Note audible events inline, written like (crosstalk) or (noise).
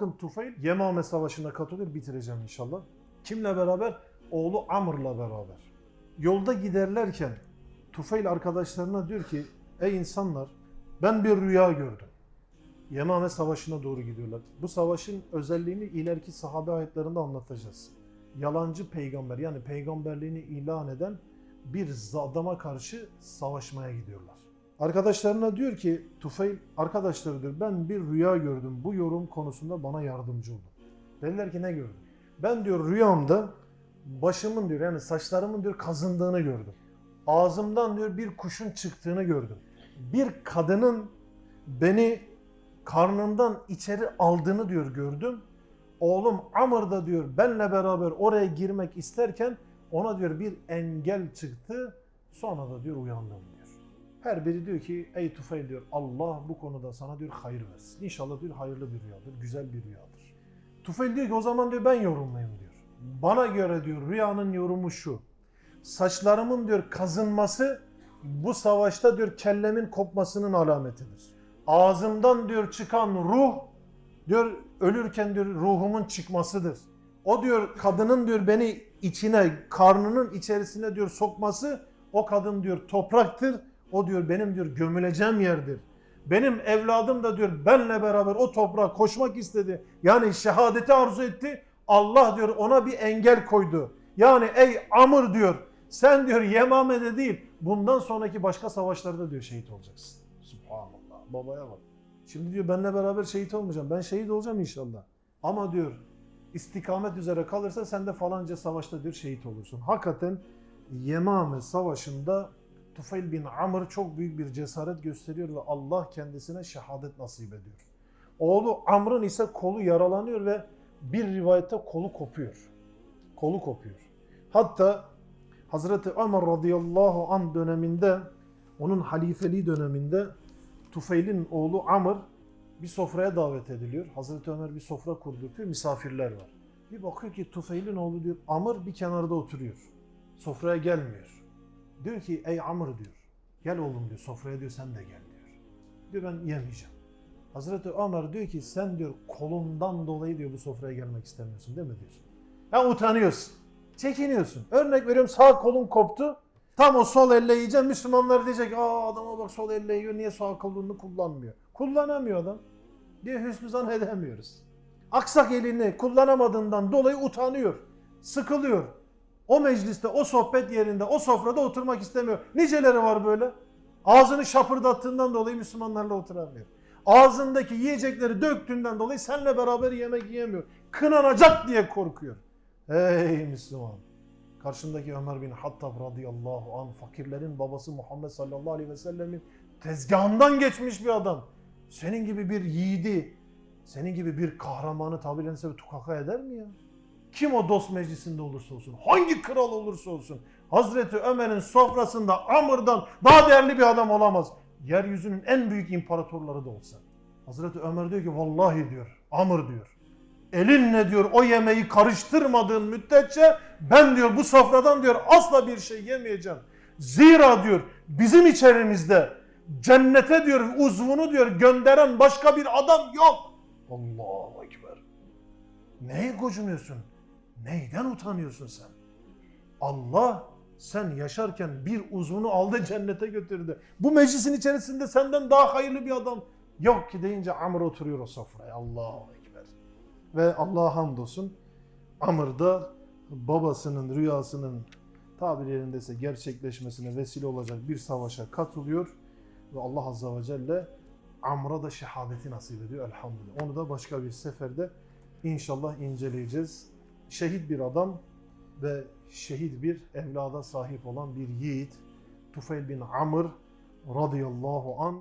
bakın Tufayl Yemame Savaşı'na katılıyor. Bitireceğim inşallah. Kimle beraber? Oğlu Amr'la beraber. Yolda giderlerken Tufayl arkadaşlarına diyor ki ey insanlar ben bir rüya gördüm. Yemame Savaşı'na doğru gidiyorlar. Bu savaşın özelliğini ileriki sahabe ayetlerinde anlatacağız. Yalancı peygamber yani peygamberliğini ilan eden bir adama karşı savaşmaya gidiyorlar. Arkadaşlarına diyor ki Tufayl arkadaşları diyor ben bir rüya gördüm. Bu yorum konusunda bana yardımcı olun. Dediler ki ne gördün? Ben diyor rüyamda başımın diyor yani saçlarımın diyor kazındığını gördüm. Ağzımdan diyor bir kuşun çıktığını gördüm. Bir kadının beni karnından içeri aldığını diyor gördüm. Oğlum Amr da diyor benle beraber oraya girmek isterken ona diyor bir engel çıktı. Sonra da diyor uyandım diyor. Her biri diyor ki ey Tufayl diyor Allah bu konuda sana diyor hayır versin. İnşallah diyor hayırlı bir rüyadır, güzel bir rüyadır. Tufayl diyor ki o zaman diyor ben yorumlayayım diyor. Bana göre diyor rüyanın yorumu şu. Saçlarımın diyor kazınması bu savaşta diyor kellemin kopmasının alametidir. Ağzımdan diyor çıkan ruh diyor ölürken diyor ruhumun çıkmasıdır. O diyor kadının diyor beni içine karnının içerisine diyor sokması o kadın diyor topraktır. O diyor benim diyor gömüleceğim yerdir. Benim evladım da diyor benle beraber o toprağa koşmak istedi. Yani şehadeti arzu etti. Allah diyor ona bir engel koydu. Yani ey Amr diyor sen diyor Yemame'de değil bundan sonraki başka savaşlarda diyor şehit olacaksın. Subhanallah babaya bak. Şimdi diyor benle beraber şehit olmayacağım. Ben şehit olacağım inşallah. Ama diyor istikamet üzere kalırsa sen de falanca savaşta diyor şehit olursun. Hakikaten Yemame savaşında Tufayl bin Amr çok büyük bir cesaret gösteriyor ve Allah kendisine şehadet nasip ediyor. Oğlu Amr'ın ise kolu yaralanıyor ve bir rivayette kolu kopuyor. Kolu kopuyor. Hatta Hazreti Ömer radıyallahu an döneminde onun halifeliği döneminde Tufayl'in oğlu Amr bir sofraya davet ediliyor. Hazreti Ömer bir sofra kurdurtuyor. Misafirler var. Bir bakıyor ki Tufayl'in oğlu diyor Amr bir kenarda oturuyor. Sofraya gelmiyor. Diyor ki ey Amr diyor. Gel oğlum diyor sofraya diyor sen de gel diyor. Diyor ben yemeyeceğim. Hazreti Ömer diyor ki sen diyor kolundan dolayı diyor bu sofraya gelmek istemiyorsun değil mi diyor. Ya utanıyorsun. Çekiniyorsun. Örnek veriyorum sağ kolun koptu. Tam o sol elle yiyeceğim. Müslümanlar diyecek aa adama bak sol elle yiyor niye sağ kolunu kullanmıyor. Kullanamıyor adam. Diye hüsnü zan edemiyoruz. Aksak elini kullanamadığından dolayı utanıyor. Sıkılıyor. O mecliste, o sohbet yerinde, o sofrada oturmak istemiyor. Niceleri var böyle. Ağzını şapırdattığından dolayı Müslümanlarla oturamıyor. Ağzındaki yiyecekleri döktüğünden dolayı seninle beraber yemek yiyemiyor. Kınanacak diye korkuyor. Ey Müslüman! Karşındaki Ömer bin Hattab radıyallahu an fakirlerin babası Muhammed sallallahu aleyhi ve sellemin tezgahından geçmiş bir adam. Senin gibi bir yiğidi, senin gibi bir kahramanı tabiriyle sebebi tukaka eder mi ya? Kim o dost meclisinde olursa olsun, hangi kral olursa olsun, Hazreti Ömer'in sofrasında Amr'dan daha değerli bir adam olamaz. Yeryüzünün en büyük imparatorları da olsa. Hazreti Ömer diyor ki vallahi diyor, Amr diyor. Elinle diyor o yemeği karıştırmadığın müddetçe ben diyor bu sofradan diyor asla bir şey yemeyeceğim. Zira diyor bizim içerimizde cennete diyor uzvunu diyor gönderen başka bir adam yok. Allahu Ekber. Neye gocunuyorsun? Neyden utanıyorsun sen? Allah sen yaşarken bir uzvunu aldı (laughs) cennete götürdü. Bu meclisin içerisinde senden daha hayırlı bir adam yok ki deyince Amr oturuyor o sofraya. Allahu Ekber. Ve Allah'a hamdolsun Amr da babasının rüyasının tabir yerindeyse gerçekleşmesine vesile olacak bir savaşa katılıyor. Ve Allah Azze ve Celle Amr'a da şehadeti nasip ediyor elhamdülillah. Onu da başka bir seferde inşallah inceleyeceğiz. Şehit bir adam ve şehit bir evlada sahip olan bir yiğit Tufayl bin Amr radıyallahu an